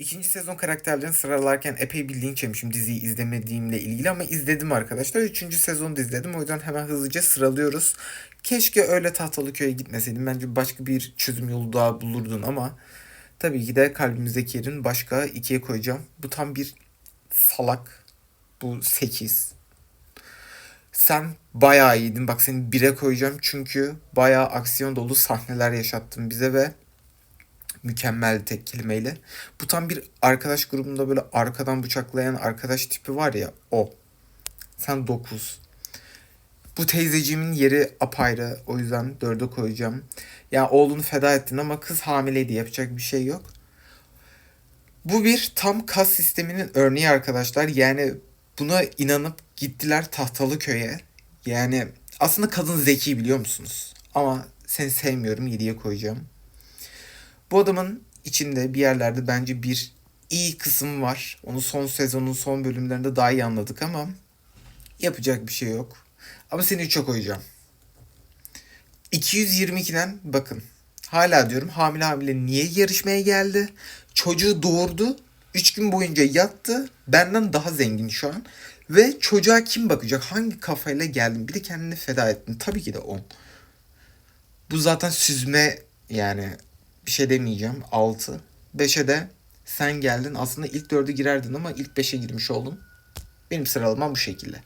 İkinci sezon karakterlerini sıralarken epey bir linç yemişim diziyi izlemediğimle ilgili ama izledim arkadaşlar. Üçüncü sezonu da izledim. O yüzden hemen hızlıca sıralıyoruz. Keşke öyle Tahtalıköy'e gitmeseydim. Bence başka bir çözüm yolu daha bulurdun ama tabii ki de kalbimizdeki yerin başka ikiye koyacağım. Bu tam bir salak. Bu 8. Sen bayağı iyiydin. Bak seni 1'e koyacağım çünkü bayağı aksiyon dolu sahneler yaşattın bize ve mükemmeldi tek kelimeyle. Bu tam bir arkadaş grubunda böyle arkadan bıçaklayan arkadaş tipi var ya o. Sen 9. Bu teyzeciğimin yeri apayrı. O yüzden 4'e koyacağım. Ya oğlunu feda ettin ama kız hamileydi. Yapacak bir şey yok. Bu bir tam kas sisteminin örneği arkadaşlar. Yani buna inanıp gittiler tahtalı köye. Yani aslında kadın zeki biliyor musunuz? Ama seni sevmiyorum 7'ye koyacağım. Bu adamın içinde bir yerlerde bence bir iyi kısım var. Onu son sezonun son bölümlerinde daha iyi anladık ama yapacak bir şey yok. Ama seni çok koyacağım. 222'den bakın. Hala diyorum hamile hamile niye yarışmaya geldi? Çocuğu doğurdu. 3 gün boyunca yattı. Benden daha zengin şu an. Ve çocuğa kim bakacak? Hangi kafayla geldin? Bir de kendini feda ettin. Tabii ki de 10. Bu zaten süzme yani bir şey demeyeceğim. 6. 5'e de sen geldin. Aslında ilk 4'e girerdin ama ilk 5'e girmiş oldun. Benim sıralamam bu şekilde.